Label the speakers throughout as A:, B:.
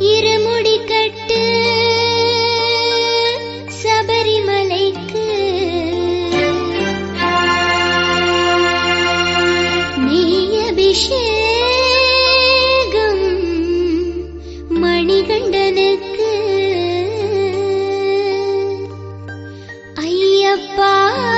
A: இருமுடிக்கட்டு சபரிமலைக்கு. நீ அபிஷேகம் மணிகண்டனுக்கு. ஐயப்பா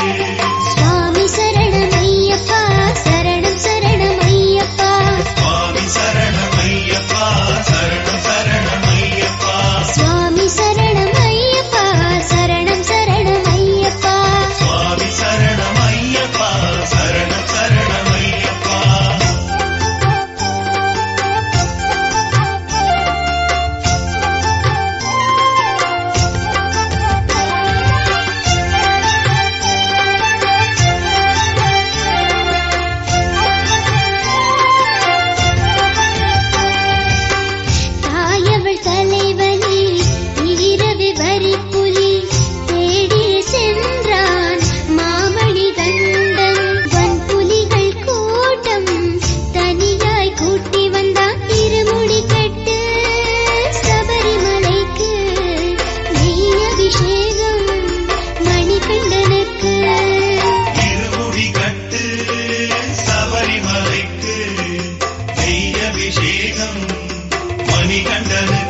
B: మేఘం మణికంఠన